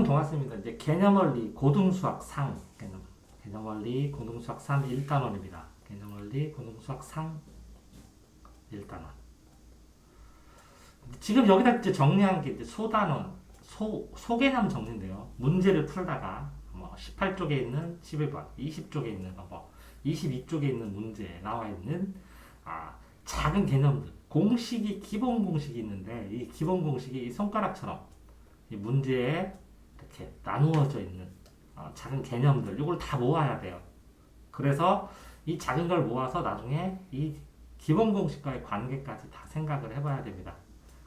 동았습니다. 이제 개념원리 고등수학 상 개념 개념원리 고등수학 3 1단원입니다. 개념원리 고등수학 상 1단원. 지금 여기다 이제 정리한 게 이제 소단원 소 소개념 정리인데요. 문제를 풀다가 뭐 18쪽에 있는 11번, 20쪽에 있는 뭐 22쪽에 있는 문제에 나와 있는 아, 작은 개념들 공식이 기본 공식이 있는데 이 기본 공식이 이 손가락처럼 이 문제에 이렇게 나누어져 있는 어, 작은 개념들 이걸 다 모아야 돼요. 그래서 이 작은 걸 모아서 나중에 이 기본 공식과의 관계까지 다 생각을 해봐야 됩니다.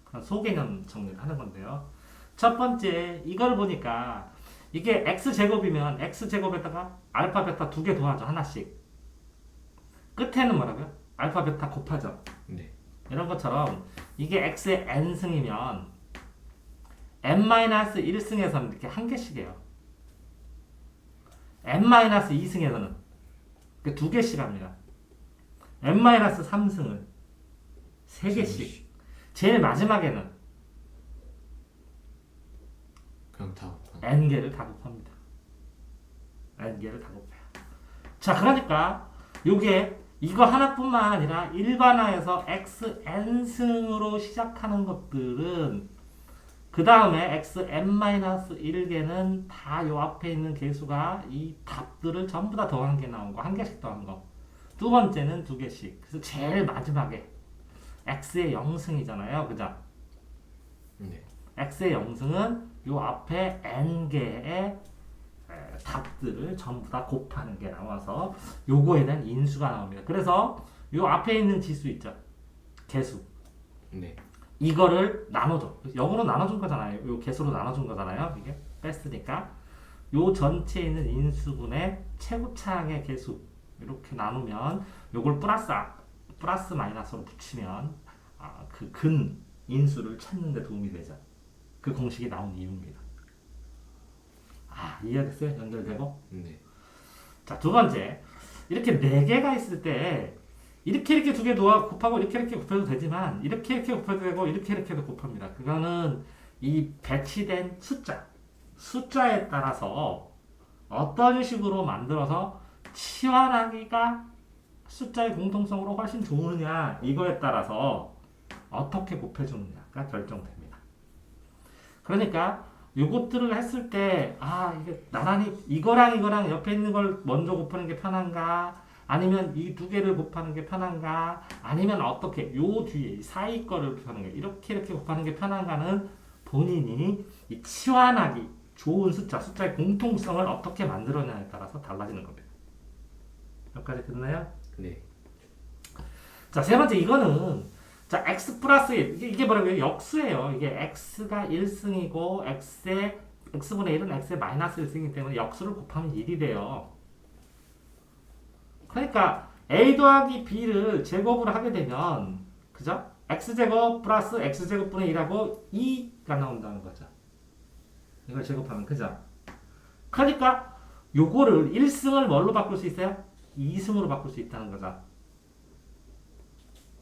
그런 소개념 정리를 하는 건데요. 첫 번째 이걸 보니까 이게 x 제곱이면 x 제곱에다가 알파 베타 두 개 더하죠 하나씩. 끝에는 뭐라고요? 알파 베타 곱하죠. 네. 이런 것처럼 이게 x의 n승이면 n-1승에서는 이렇게 한 개씩이에요. n-2승에서는 두 개씩 합니다. n-3승을 세 개씩. 제일 마지막에는 그냥 다 곱한. n개를 다 곱합니다. n개를 다 곱해요. 자, 그러니까 요게 이거 하나뿐만 아니라 일반화에서 xn승으로 시작하는 것들은 그 다음에 xn-1개는 다 요 앞에 있는 개수가 이 답들을 전부 다 더한 게 나온 거, 한 개씩 더한 거. 두 번째는 두 개씩. 그래서 제일 마지막에 x의 0승이잖아요. 그죠? 네. x의 영승은 요 앞에 n 개의 에, 답들을 전부 다 곱하는 게 나와서 요거에 대한 인수가 나옵니다. 그래서 요 앞에 있는 지수 있죠. 개수. 네. 이거를 나눠줘. 영으로 나눠준 거잖아요. 요 개수로 나눠준 거잖아요. 이게 뺐으니까 요 전체에 있는 인수분의 최고차항의 개수 이렇게 나누면 요걸 플러스 아- 플러스 마이너스로 붙이면 아, 그근 인수를 찾는 데 도움이 되죠. 그 공식이 나온 이유입니다. 아, 이해됐어요? 연결되고? 네. 자, 두 번째. 이렇게 네 개가 있을 때 이렇게 이렇게 두개 놓아 곱하고 이렇게 이렇게 곱해도 되지만 이렇게 이렇게 곱해도 되고 이렇게 이렇게도 곱합니다. 그거는 이 배치된 숫자, 숫자에 따라서 어떤 식으로 만들어서 치환하기가 숫자의 공통성으로 훨씬 좋으냐 이거에 따라서 어떻게 곱해주느냐가 결정됩니다. 그러니까 요것들을 했을 때, 아, 이게 나란히 이거랑 이거랑 옆에 있는 걸 먼저 곱하는 게 편한가? 아니면 이 두 개를 곱하는 게 편한가? 아니면 어떻게, 요 뒤에 이 사이 거를 곱하는 게, 이렇게 이렇게 곱하는 게 편한가는 본인이 이 치환하기 좋은 숫자, 숫자의 공통성을 어떻게 만들어냐에 따라서 달라지는 겁니다. 여기까지 됐나요? 네. 자, 세 번째 이거는 자, x 플러스 1. 이게, 이게 뭐라고요? 역수예요. 이게 x가 1승이고 x의 x분의 1은 x의 마이너스 1승이기 때문에 역수를 곱하면 1이 돼요. 그러니까 a 더하기 b를 제곱을 하게 되면 그죠? x제곱 플러스 x제곱분의 1하고 2가 나온다는 거죠. 이걸 제곱하면 그죠? 그러니까 요거를 1승을 뭘로 바꿀 수 있어요? 2승으로 바꿀 수 있다는 거죠.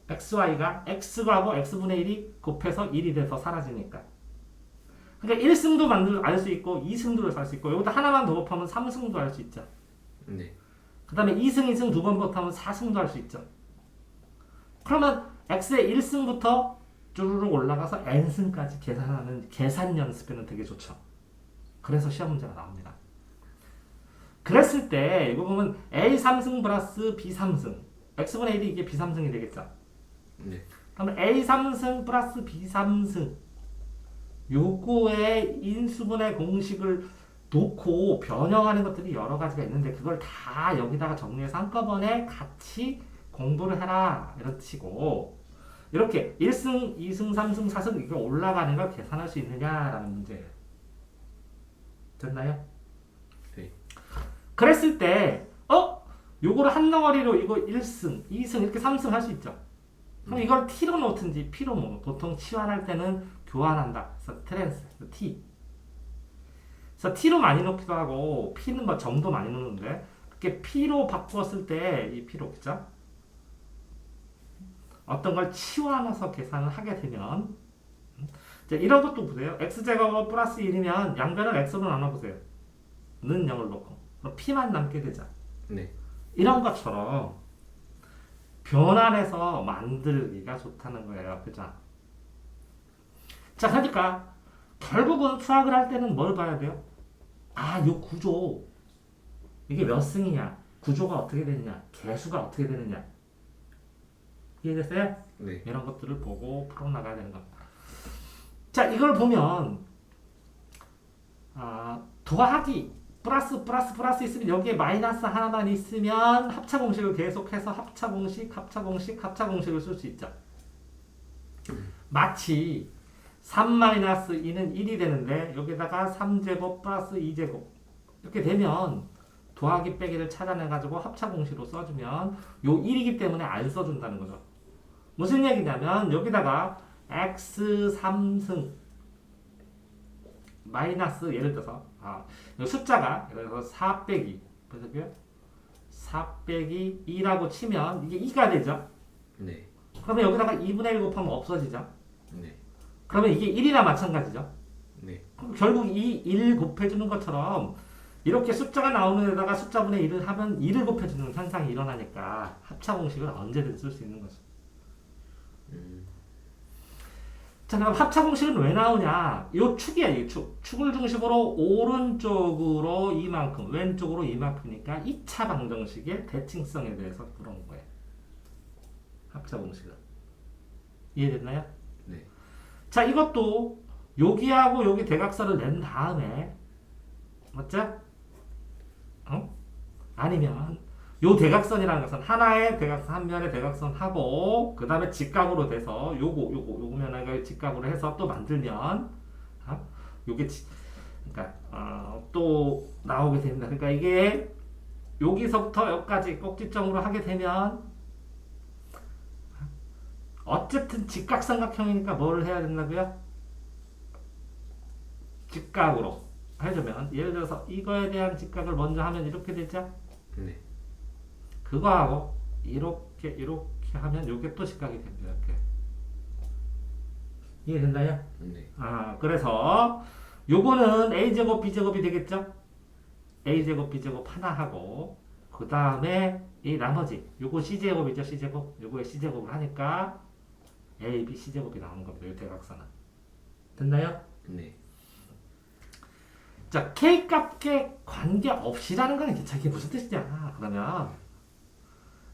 xy가 x하고 x분의 1이 곱해서 1이 돼서 사라지니까. 그러니까 1승도 만들 알 수 있고 2승도 알 수 있고 여기다 하나만 더 곱하면 3승도 할수 있죠. 네. 그 다음에 2승, 2승 두번 곱하면 4승도 할 수 있죠. 그러면 x의 1승부터 쭈르륵 올라가서 n승까지 계산하는 계산 연습에는 되게 좋죠. 그래서 시험 문제가 나옵니다. 그랬을 때 이거 보면 a 3승 플러스 b 3승 x분의 1이 이게 b 3승이 되겠죠. 네. 그러면 A 3승 플러스 B 3승 요거의 인수분의 공식을 놓고 변형하는 것들이 여러 가지가 있는데 그걸 다 여기다가 정리해서 한꺼번에 같이 공부를 해라 이런 식으로 이렇게 1승, 2승, 3승, 4승 이게 올라가는 걸 계산할 수 있느냐라는 문제예요. 됐나요? 네. 그랬을 때 어? 요거를 한 덩어리로 이거 1승, 2승 이렇게 3승 할 수 있죠. 그럼 이걸 t로 놓든지 p로 놓 보통 치환할 때는 교환한다. 그래서 트랜스, t. 그래서 t로 많이 놓기도 하고 p는 뭐 점도 많이 놓는데 그렇게 p로 바꾸었을 때 이 p로 그죠? 어떤 걸 치환해서 계산을 하게 되면 자, 이런 것도 보세요. x제곱 플러스 1이면 양변을 x로 나눠보세요. 는 0을 놓고. 그럼 p만 남게 되죠. 네. 이런 것처럼 변환해서 만들기가 좋다는 거예요. 그죠? 자, 그러니까 결국은 수학을 할 때는 뭘 봐야 돼요? 아, 요 구조. 이게 몇 승이냐? 구조가 어떻게 되느냐? 개수가 어떻게 되느냐? 이해됐어요? 네. 이런 것들을 보고 풀어 나가야 되는 겁니다. 자, 이걸 보면, 아, 더하기, 플러스, 플러스, 플러스 있으면 여기에 마이너스 하나만 있으면 합차 공식을 계속해서 합차 공식, 합차 공식, 합차 공식을 쓸 수 있죠. 마치 3-2는 1이 되는데 여기다가 3제곱 플러스 2제곱 이렇게 되면 더하기 빼기를 찾아내가지고 합차 공식으로 써주면 요 1이기 때문에 안 써준다는 거죠. 무슨 얘기냐면 여기다가 x 3승 마이너스 예를 들어서 아, 이 숫자가 예를 들어서 4 빼기 보세요 4 빼기 2라고 치면 이게 2가 되죠 네. 그러면 여기다가 2분의 1 곱하면 없어지죠 네. 그러면 이게 1이나 마찬가지죠 네. 그럼 결국 이 1 곱해주는 것처럼 이렇게 숫자가 나오는 데다가 숫자분의 1을 하면 2를 곱해주는 현상이 일어나니까 합차 공식을 언제든 쓸 수 있는 거죠 음. 자, 그럼 합차 공식은 왜 나오냐? 요 축이야, 이 축. 축을 중심으로 오른쪽으로 이만큼, 왼쪽으로 이만큼이니까 2차 방정식의 대칭성에 대해서 물어본 거예요. 합차 공식은. 이해됐나요? 네. 자, 이것도 여기하고 여기 대각선을 낸 다음에, 맞죠? 어? 아니면, 요 대각선이라는 것은 하나의 대각선, 한 면의 대각선 하고, 그 다음에 직각으로 돼서, 요거, 요거, 요거 면을 직각으로 해서 또 만들면, 어? 요게, 지- 그러니까, 어, 또 나오게 됩니다. 그러니까 이게, 여기서부터 여기까지 꼭지점으로 하게 되면, 어쨌든 직각삼각형이니까 뭘 해야 된다고요? 직각으로 해주면 예를 들어서 이거에 대한 직각을 먼저 하면 이렇게 되죠? 네. 그거하고 이렇게 이렇게 하면 이게 또 직각이 됩니다. 이렇게 이해된다요? 네. 아 그래서 요거는 a 제곱 b 제곱이 되겠죠? a 제곱 b 제곱 하나 하고 그 다음에 이 나머지 요거 c 제곱이죠 c 제곱 요거에 c 제곱을 하니까 a b c 제곱이 나오는 겁니다. 이 대각선은 됐나요? 네. 자 k 값에 관계 없이라는 건 이게 무슨 뜻이냐? 그러면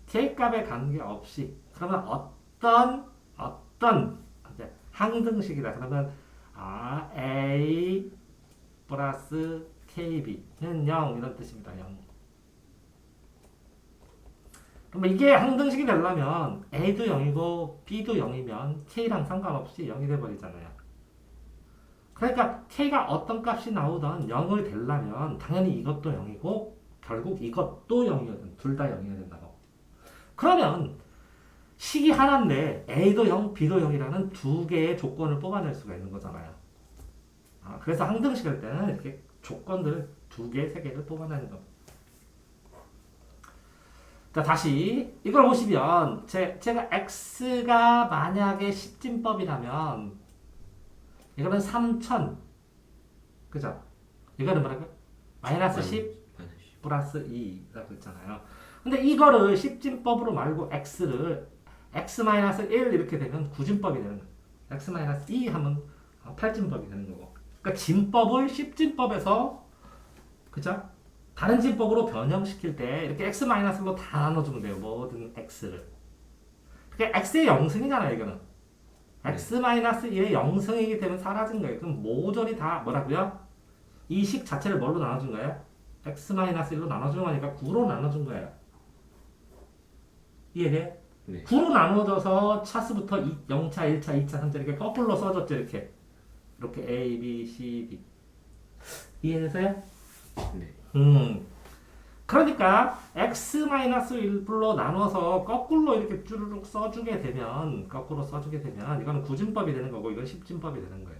k 값에 관계 없이 그러면 어떤 어떤 이제 항등식이다. 그러면 아 a 플러스 kb는 0 이런 뜻입니다. 0. 그러면 이게 항등식이 되려면 a도 0이고 b도 0이면 k랑 상관없이 0이 돼 버리잖아요. 그러니까 k가 어떤 값이 나오던 0을 되려면 당연히 이것도 0이고 결국 이것도 0이거든. 둘 다 0이어야 된다고. 그러면 식이 하나인데 a도 0, b도 0이라는 두 개의 조건을 뽑아낼 수가 있는 거잖아요. 아, 그래서 항등식 할 때는 이렇게 조건들을 두 개, 세 개를 뽑아내는 겁니다. 자, 다시 이걸 보시면 제, 제가 x가 만약에 10진법이라면 이거는 3000 그죠? 이거는 뭐라고요? 마이너스 10 반씩. 플러스 2라고 했잖아요. 근데 이거를 10진법으로 말고 x를 x-1 이렇게 되면 9진법이 되는 거예요. x-2 하면 8진법이 되는 거고. 그러니까 진법을 10진법에서 그죠? 다른 진법으로 변형시킬 때 이렇게 x-로 다 나눠주면 돼요. 모든 x를. 그게 x의 영승이잖아요, 이거는. x-1의 영승이기 때문에 사라진 거예요. 그럼 모조리 다 뭐라고요? 이 식 자체를 뭘로 나눠준 거예요? x-1로 나눠준 거니까 9로 나눠준 거예요. 이해돼? 네. 9로 나눠져서 차수부터 0차, 1차, 2차, 3차 이렇게 거꾸로 써줬죠. 이렇게. 이렇게 A, B, C, D. 이해되세요? 네. 음. 그러니까 x-1로 나눠서 거꾸로 이렇게 쭈르륵 써주게 되면 거꾸로 써주게 되면 이거는 구진법이 되는 거고 이건 십진법이 되는 거예요.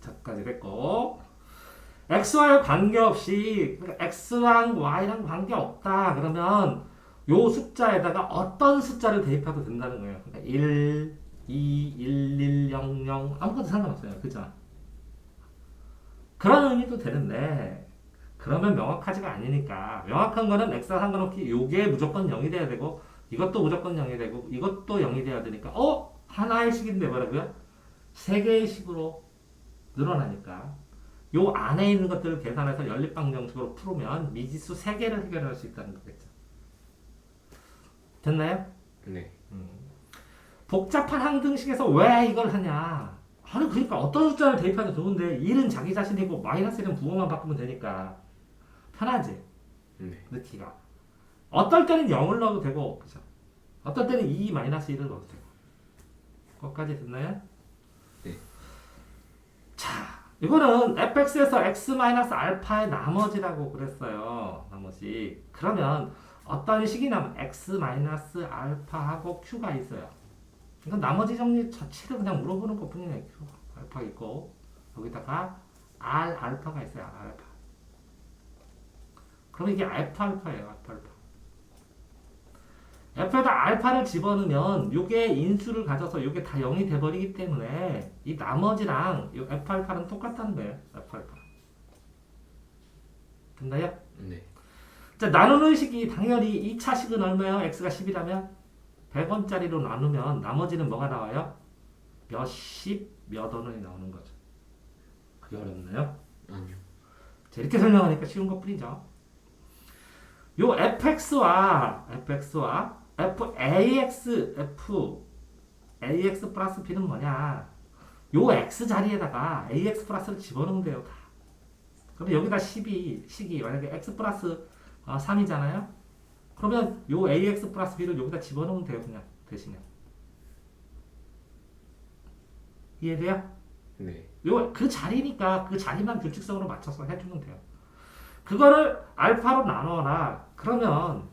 자까지 됐고 x와의 관계없이 x랑 y랑 관계없다 그러면 요 숫자에다가 어떤 숫자를 대입해도 된다는 거예요. 그러니까 1, 21100 아무것도 상관없어요. 그죠? 그런 의미도 되는데 그러면 명확하지가 아니니까 명확한 거는 x와 상관없이 요게 무조건 0이 돼야 되고 이것도 무조건 0이 되고 이것도 0이 돼야 되니까 어? 하나의 식인데 뭐라고요? 세 개의 식으로 늘어나니까 요 안에 있는 것들을 계산해서 연립방정식으로 풀으면 미지수 세 개를 해결할 수 있다는 거겠죠. 됐나요? 네. 복잡한 항등식에서 왜 이걸 하냐? 아니 그러니까 어떤 숫자를 대입하도 좋은데 1은 자기 자신이고 마이너스 1은 부호만 바꾸면 되니까 편하지 네. 넣기가 어떨 때는 0을 넣어도 되고 그죠? 어떨 때는 2 마이너스 1을 넣어도 되고 거기까지 됐나요? 네. 자 이거는 fx에서 x 마이너스 알파의 나머지라고 그랬어요 나머지 그러면 어떤 식이 나면 x 마이너스 알파하고 q가 있어요 이건 나머지 정리 자체를 그냥 물어보는 것 뿐이에요 q 알파 있고 여기다가 r 알파가 있어요 r 알파 그럼 이게 알파 알파예요 알파 알파 F에다 알파를 집어넣으면 요게 인수를 가져서 요게 다 0이 돼버리기 때문에 이 나머지랑 요 F 알파는 똑같다는 거예요 F 알파 됐나요? 네. 자 나누는 식이 당연히 2차 식은 얼마예요? x가 10이라면 100원짜리로 나누면 나머지는 뭐가 나와요? 몇십 몇 원이 나오는 거죠 그게 어렵나요? 아니요. 자, 이렇게 설명하니까 쉬운 것 뿐이죠. 요 fx와 fx와 fax f ax 플러스 b는 뭐냐? 요 x 자리에다가 ax 플러스를 집어넣으면 돼요. 다. 그럼 여기다 12 식이 만약에 x 플러스 어, 3이잖아요. 그러면 요 ax 플러스 b를 여기다 집어넣으면 돼요. 그냥 대신에. 이해돼요? 네. 요 그 자리니까 그 자리만 규칙성으로 맞춰서 해주면 돼요. 그거를 알파로 나눠라. 그러면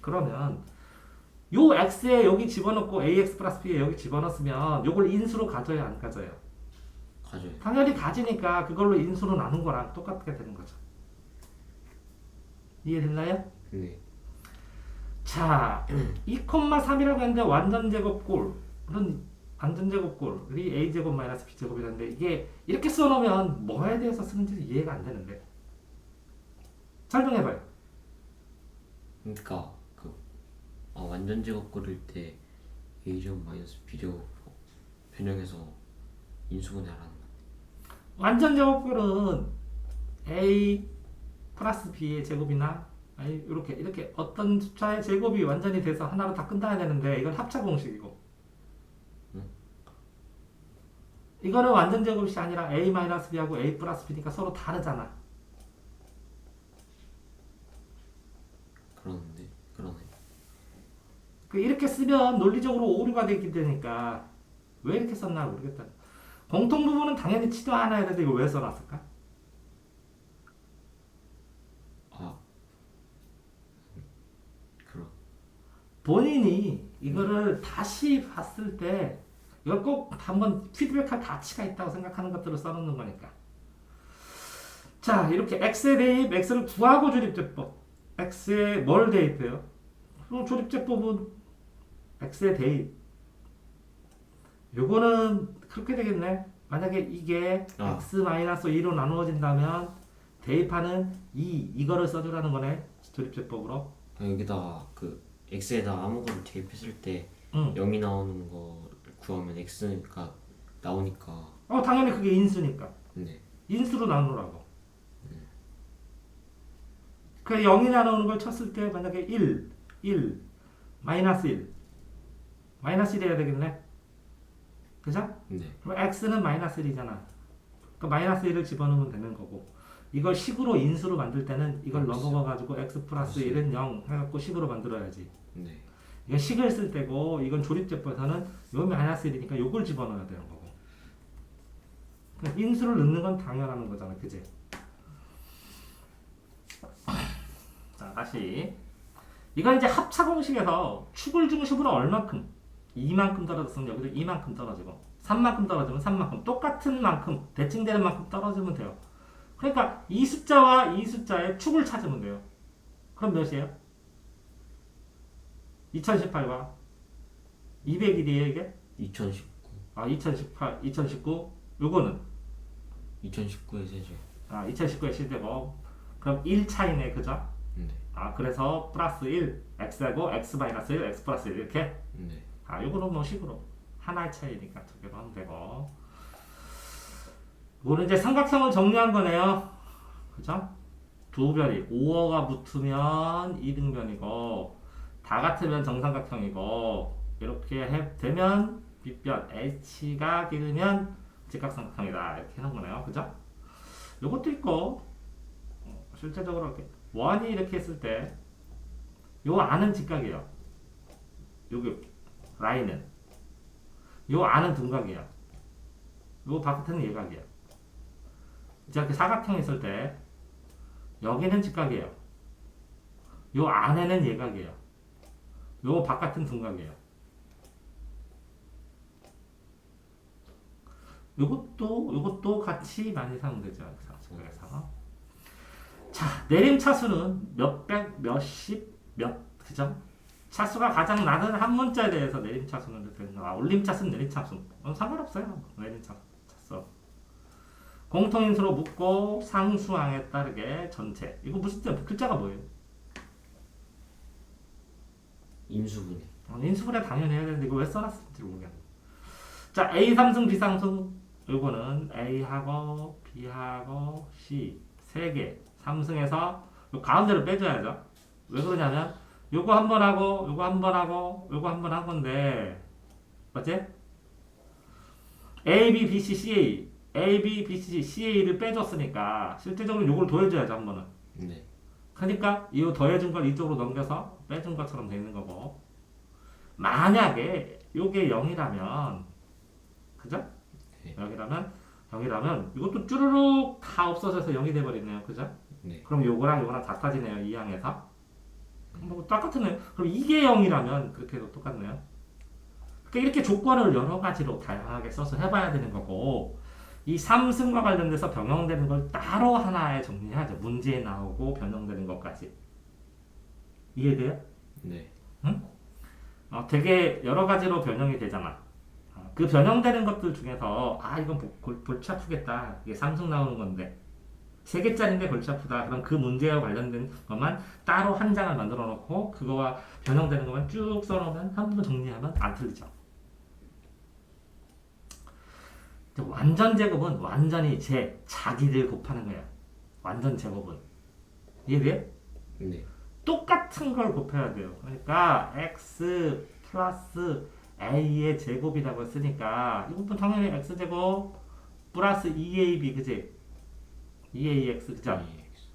그러면 요 x에 여기 집어넣고 ax 플러스 b에 여기 집어넣었으면 요걸 인수로 가져야 안 가져요. 가져요. 당연히 가지니까 그걸로 인수로 나눈 거랑 똑같게 되는 거죠. 이해됐나요? 네. 자, 2,3이라고 했는데 완전 제곱골은 완전 제곱골이 a 제곱 마이너스 b 제곱이라는데 이게 이렇게 써놓으면 뭐에 대해서 쓰는지 이해가 안 되는데 설명해봐요. 그러니까 그 아, 완전 제곱 그릴 때 a 제곱 마이너스 b 제곱 변형해서 인수분해하라는 거. 완전 제곱골은 a 플러스 b의 제곱이나 아니 이렇게 이렇게 어떤 숫자의 제곱이 완전히 돼서 하나로 다 끝나야 되는데 이건 합차 공식이고 이거는 완전 제곱이 아니라 a 마이너스 b하고 a 플러스 b니까 서로 다르잖아. 그러는데 그러네. 그 이렇게 쓰면 논리적으로 오류가 되기 되니까 왜 이렇게 썼나 모르겠다. 공통 부분은 당연히 치도 않아야 되는데 이거 왜 써놨을까? 아. 그럼. 본인이 이거를 다시 봤을 때 이걸 꼭 한번 피드백할 가치가 있다고 생각하는 것들을 써놓는 거니까. 자, 이렇게 x에 대입, x를 구하고 조립제법. x에 뭘 대입해요? 그럼 조립제법은 x에 대입. 요거는 그렇게 되겠네. 만약에 이게 아. x-2로 나누어진다면 대입하는 2 이거를 써주라는 거네. 조립제법으로. 그냥 여기다가 그 x에다 아무거나 대입했을 때 응. 0이 나오는 거를 구하면 x가 나오니까 어, 당연히 그게 인수니까. 네. 인수로 나누라고. 그 0이 나오는 걸 쳤을 때 만약에 1, 1, 마이너스 1. 마이너스 1 해야 되겠네. 그죠? 네. 그럼 x는 마이너스 1이잖아. 그 마이너스 1을 집어넣으면 되는 거고. 이걸 식으로 인수로 만들 때는 이걸 그렇죠. 넘어가 가지고 x 플러스 그렇죠. 1은 0 해갖고 식으로 만들어야지. 네. 이건 식을 쓸 때고 이건 조립제법에서는 요 마이너스 1이니까 요걸 집어넣어야 되는 거고. 그러니까 인수를 넣는 건 당연한 거잖아. 그지? 자, 다시. 이건 이제 합차 공식에서 축을 중심으로 얼만큼? 2만큼 떨어졌으면 여기도 2만큼 떨어지고 3만큼 떨어지면 3만큼 똑같은 만큼 대칭되는 만큼 떨어지면 돼요. 그러니까 이 숫자와 이 숫자의 축을 찾으면 돼요. 그럼 몇이에요? 2018과 200일이에요 이게? 2019 아 2018, 2019 요거는 2019의 세제 아 2019에 시대고 그럼 1 차이네 그죠? 네. 아 그래서 플러스 1 x하고 x 마이너스 1 x 플러스 1 이렇게 네. 아 요거는 뭐 식으로 하나의 차이니까 두 개로 하면 되고 이거는 이제 삼각형을 정리한 거네요 그죠? 두 별이 5어가 붙으면 이등변이고 다 같으면 정삼각형이고 이렇게 해, 되면 빗변 h가 길으면 직각삼각형이다. 이렇게 하는 거네요. 그죠? 요것도 있고 어, 실제적으로 이렇게 원이 이렇게 했을 때 요 안은 직각이에요. 여기 라인은. 요 안은 둔각이에요. 요 바깥은 예각이에요. 이제 이렇게 사각형 있을 때 여기는 직각이에요. 요 안에는 예각이에요 요 바깥은 둔각이에요. 요것도 요것도 같이 많이 사면 되죠 그래서 자 내림 차수는 몇백 몇십 몇 그죠? 차수가 가장 낮은 한 문자에 대해서 내림 차수는 되는 아 올림 차수는 내림 차수. 어, 상관없어요. 내림 차수. 공통인수로 묶고 상수항에 따르게 전체. 이거 무슨 뜻 글자가 뭐예요 인수분해. 어, 인수분해 당연히 해야 되는데 이거 왜 써놨을지 모르겠네. 자 A 상승 B 상승 요거는 A하고 B하고 C 세 개. 삼승에서 요 가운데를 빼줘야죠. 왜 그러냐면 요거 한 번 하고 요거 한 번 하고 요거 한 번 한 건데. 맞지? A, B, B, C, C, A. A, B, B, C, C, A를 빼줬으니까 실제적으로 요걸 더해줘야죠 한 번은. 네. 그러니까 이 더해준 걸 이쪽으로 넘겨서 빼준 것처럼 되는 거고 만약에 요게 0이라면 그죠? 네. 0이라면 0이라면 이것도 쭈루룩 다 없어져서 0이 돼버리네요 그죠? 네. 그럼 요거랑 요거랑 다 따지네요 이 항에서 뭐 똑같으네요 그럼 이게 0이라면 그렇게 해도 똑같네요 그러니까 이렇게 조건을 여러 가지로 다양하게 써서 해봐야 되는 거고 이 삼승과 관련돼서 변형되는 걸 따로 하나에 정리해야죠 문제에 나오고 변형되는 것까지 이해돼요? 네. 어, 되게 여러 가지로 변형이 되잖아. 어, 그 변형되는 것들 중에서 아 이건 고- 골, 골치 아프겠다. 이게 삼성 나오는 건데 세 개짜리인데 골치 아프다. 그럼 그 문제와 관련된 것만 따로 한 장을 만들어 놓고 그거와 변형되는 것만 쭉 써놓으면 한 번 정리하면 안 틀리죠. 이제 완전 제곱은 완전히 제 자기를 곱하는 거야. 완전 제곱은 이해돼? 네. 똑같은 걸 곱해야 돼요. 그러니까 x 플러스 a의 제곱이라고 했으니까 이것도 당연히 x 제곱 플러스 2ab 그지? 2ax 그죠? EX.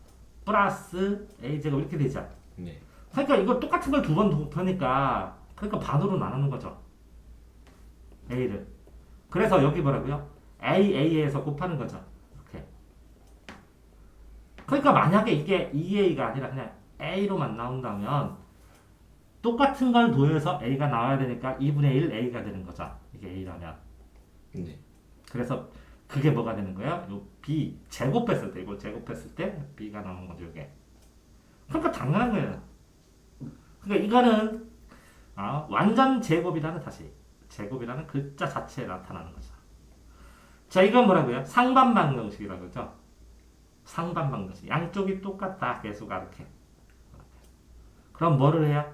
플러스 a 제곱 이렇게 되죠. 네. 그러니까 이거 똑같은 걸 두 번 곱하니까 그러니까 반으로 나누는 거죠. a를. 그래서 여기 뭐라고요? A a에서 곱하는 거죠. 이렇게. 그러니까 만약에 이게 2a가 아니라 그냥 a로만 나온다면 똑같은 걸 더해서 a가 나와야 되니까 2분의 1 a가 되는 거죠. 이게 a라면. 네. 그래서 그게 뭐가 되는 거예요? 요 b 제곱했을 때 이걸 제곱했을 때 b가 나오는 거죠, 이게. 그러니까 당연한 거예요. 그러니까 이거는 아, 완전 제곱이라는 다시 제곱이라는 글자 자체에 나타나는 거죠. 자, 이건 뭐라고요? 상반방 정식이라고 그러죠. 상반방 정식. 양쪽이 똑같다. 개수가 이렇게. 그럼 뭐를 해요?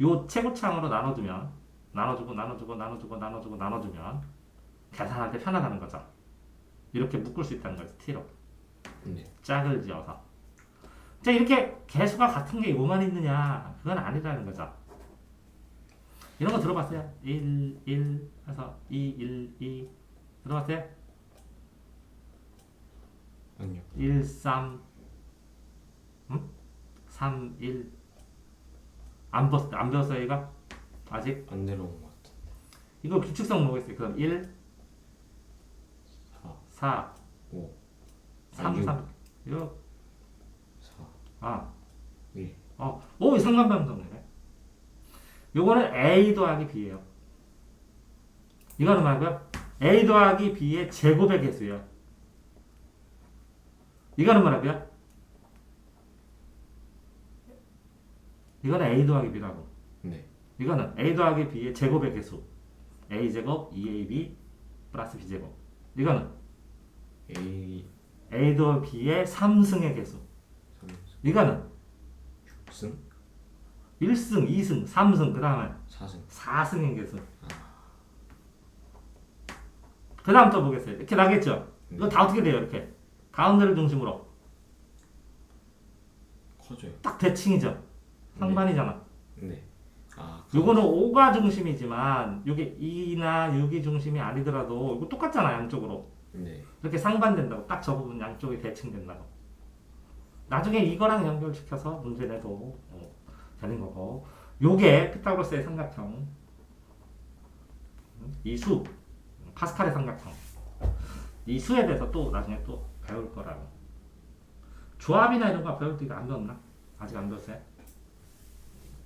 요 최고창으로 나눠주면 나눠주고 나눠주고 나눠주고 나눠주고 나눠주면 계산할 때 편하다는 거죠. 이렇게 묶을 수 있다는 거죠. t로. 네. 짝을 지어서. 자, 이렇게 개수가 같은 게 요만 있느냐? 그건 아니라는 거죠. 이런 거 들어봤어요? 1, 1 해서 2, 1, 2 들어봤어요? 아니요. 1, 3 응? 3, 1안 배웠, 안 배웠어요, 이거? 아직? 안 내려온 것 같아. 이거 규칙성 뭐겠어요? 그럼 1, 4, 4, 5, 3, 육. 3 6 4, 아, 1. 어, 오, 상관방정이네. 요거는 A 더하기 B예요. 이거는 뭐고요? A 더하기 B의 제곱의 개수예요. 이거는 뭐라고요? 이거는 A 더하기 B라고. 네. 이거는 a 더하기 b의 제곱의 개수. a 제곱 2ab 플러스 b 제곱. 이거는 A a 더하기 b의 3승의 개수. 3 이거는 6승 1승, 2승, 3승, 그 다음에 4승 4승의 개수. 그 다음 또 보겠어요. 이렇게 나겠죠? 이거 다 어떻게 돼요? 이렇게. 가운데를 중심으로. 커져요. 딱 대칭이죠? 상반이잖아. 네. 아 요거는 5가 중심이지만 요게 2나 6이 중심이 아니더라도 이거 똑같잖아 양쪽으로 네. 이렇게 상반된다고 딱 저 부분 양쪽이 대칭된다고 나중에 이거랑 연결시켜서 문제 내도 어, 되는 거고 요게 피타고라스의 삼각형 이 수 파스칼의 삼각형 이 수에 대해서 또 나중에 또 배울 거라고 조합이나 이런 거 배울 때 이거 안 배웠나? 아직 안 배웠어요?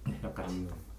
네, 여기까지 안